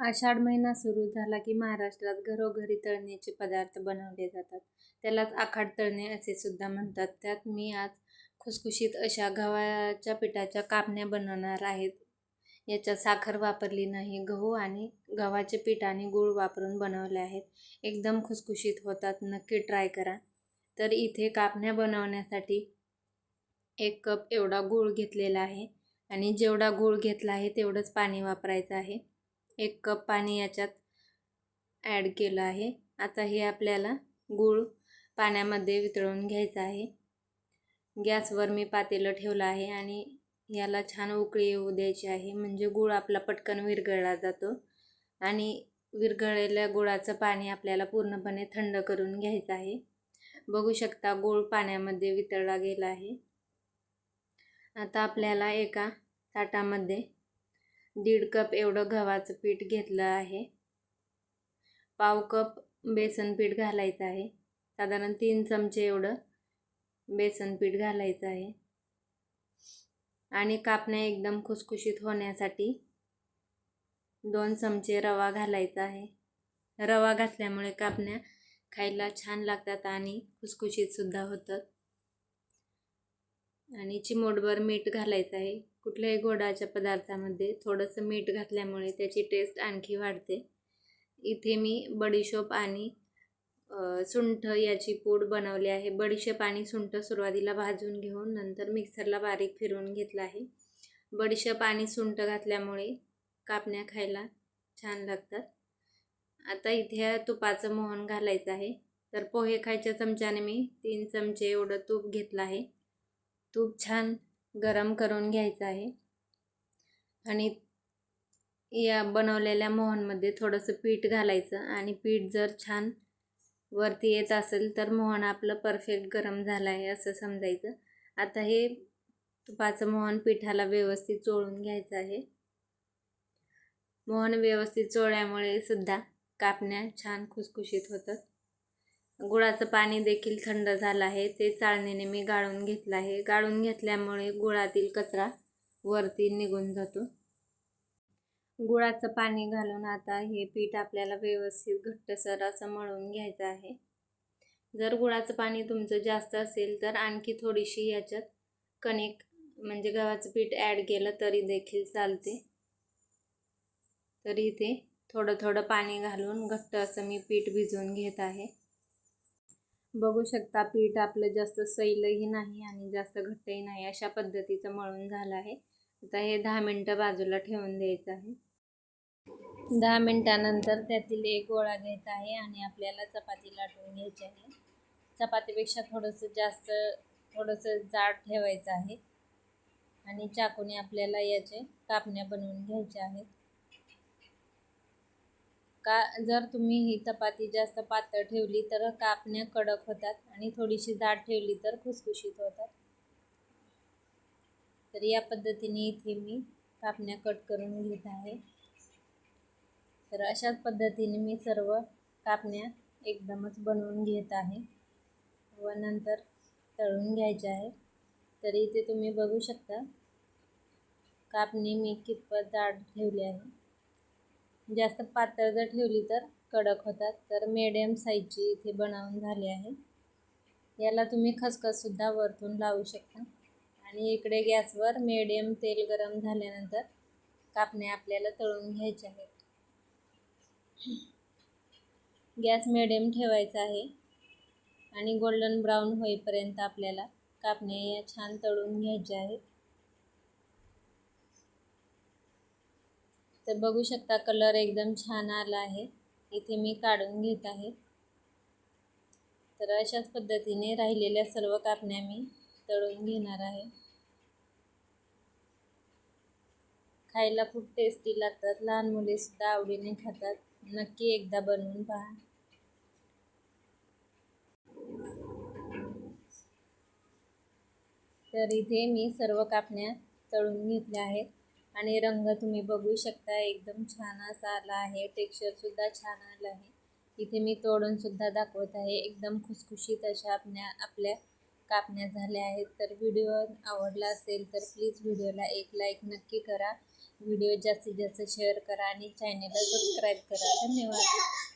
आषाढ महिना सुरू झाला की महाराष्ट्रात घरोघरी तळणीचे पदार्थ बनवले जातात. त्यालाच आखाड तळणे असे सुद्धा म्हणतात. त्यात मी आज खुसखुशीत अशा गव्हाच्या पिठाच्या कापण्या बनवणार आहेत. याच्यात साखर वापरली नाही गहू आणि गव्हाचे पीठ आणि गूळ वापरून बनवले आहेत. एकदम खुसखुशीत होतात. नक्की ट्राय करा. तर इथे कापण्या बनवण्यासाठी एक कप एवढा गूळ घेतलेला आहे आणि जेवढा गूळ घेतला आहे तेवढंच पाणी वापरायचं आहे. एक कप पाणी याच्यात ॲड केलं आहे. आता हे आपल्याला गूळ पाण्यामध्ये वितळून घ्यायचं आहे. गॅसवर मी पातेलं ठेवलं आहे आणि याला छान उकळी येऊ द्यायची आहे. म्हणजे गूळ आपला पटकन विरघळला जातो आणि विरघळलेल्या गुळाचं पाणी आपल्याला पूर्णपणे थंड करून घ्यायचं आहे. बघू शकता गूळ पाण्यामध्ये वितळला गेला आहे. आता आपल्याला एका ताटामध्ये दीड कप एवढं गव्हाचं पीठ घेतलं आहे. पाव कप बेसन पीठ घालायचं आहे. साधारण तीन चमचे एवढं बेसन पीठ घालायचं आहे. आणि कापण्या एकदम खुसखुशीत होण्यासाठी दोन चमचे रवा घालायचा आहे. रवा घातल्यामुळे कापण्या खायला छान लागतात आणि खुसखुशीतसुद्धा होतात. आणि चिमोटभर मीठ घालायचं आहे. कुठल्याही गोडाच्या पदार्थामध्ये थोडंसं मीठ घातल्यामुळे त्याची टेस्ट आणखी वाढते. इथे मी बडीशोप आणि सुंठ याची पूड बनवली आहे. बडीशेप आणि सुंठ सुरुवातीला भाजून घेऊन नंतर मिक्सरला बारीक फिरवून घेतला आहे. बडीशेप आणि सुंठ घातल्यामुळे कापण्या खायला छान लागतात. आता इथे तुपाचं मोहन घालायचं आहे. तर पोहे खायच्या चमच्याने मी तीन चमचे एवढं तूप घेतलं आहे. तूप छान गरम करून घ्यायचं आहे. आणि या बनवलेल्या मोहनमध्ये थोडंसं पीठ घालायचं आणि पीठ जर छान वरती येत असेल तर मोहन आपलं परफेक्ट गरम झालं आहे असं समजायचं. आता हे तुपाचं मोहन पिठाला व्यवस्थित चोळून घ्यायचं आहे. मोहन व्यवस्थित चोळल्यामुळे सुद्धा कापण्या छान खुसखुशीत होतात. गुळाचं पाणी देखील थंड झालं आहे. ते चाळणीने मी गाळून घेतलं आहे. गाळून घेतल्यामुळे गुळातील कचरा वरती निघून जातो. गुळाचं पाणी घालून आता हे पीठ आपल्याला व्यवस्थित घट्टसर असं मळून घ्यायचं आहे. जर गुळाचं पाणी तुमचं जास्त असेल तर आणखी थोडीशी याच्यात कणिक म्हणजे गव्हाचं पीठ ॲड केलं तरी देखील चालते. तरी इथे थोडं थोडं पाणी घालून घट्ट असं मी पीठ भिजवून घेत आहे. बघू शकता पीठ आपलं जास्त सैलही नाही आणि जास्त घट्टही नाही अशा पद्धतीचं मळून झालं आहे. आता हे दहा मिनटं बाजूला ठेवून द्यायचं आहे. दहा मिनटानंतर त्यातील एक गोळा घ्यायचा आहे आणि आपल्याला चपाती लाटून घ्यायची आहे. चपातीपेक्षा थोडंसं जास्त थोडंसं जाड ठेवायचं आहे. आणि चाकूने आपल्याला याचे कापण्या बनवून घ्यायच्या आहेत. का जर तुम्ही ही चपाती जास्त पातळ ठेवली तर कापण्या कडक होतात आणि थोडीशी जाड ठेवली तर खुसखुशीत होतात. तर या पद्धतीने इथे मी कापण्या कट करून घेत आहे. तर अशाच पद्धतीने मी सर्व कापण्या एकदमच बनवून घेत आहे व नंतर तळून घ्यायचे आहे. तर इथे तुम्ही बघू शकता कापणी मी कितपत जाड ठेवली आहे. म्हणजे जास्त पातळ जर ठेवली तर कडक होतात. तर मेडियम साईजची इथे बनवून झाली आहे. याला तुम्ही खसखससुद्धा वरतून लावू शकता. आणि इकडे गॅसवर मेडियम तेल गरम झाल्यानंतर कापण्या आपल्याला तळून घ्यायच्या आहेत गॅस मिडियम ठेवायचा आहे. आणि गोल्डन ब्राऊन होईपर्यंत आपल्याला कापण्या या छान तळून घ्यायच्या आहेत तर बघू शकता कलर एकदम छान आला आहे. इथे मी काढून घेत आहे. तर अशाच पद्धतीने राहिलेल्या सर्व कापण्या मी तळून घेणार आहे. खायला खूप टेस्टी लागतात. लहान मुलेसुद्धा आवडीने खातात. नक्की एकदा बनवून पहा. तर इथे मी सर्व कापण्या तळून घेतल्या आहेत. आणि रंग तुम्ही बघू शकता एकदम छान असा आला आहे. टेक्स्चरसुद्धा छान आलं आहे. इथे मी तोडूनसुद्धा दाखवत आहे. एकदम खुसखुशीत अशा आपल्या आपल्या कापण्या झाल्या आहेत. तर व्हिडिओ आवडला असेल तर प्लीज व्हिडिओला एक लाईक नक्की करा. व्हिडिओ जास्तीत जास्त शेअर करा आणि चॅनेलला सबस्क्राईब करा. धन्यवाद.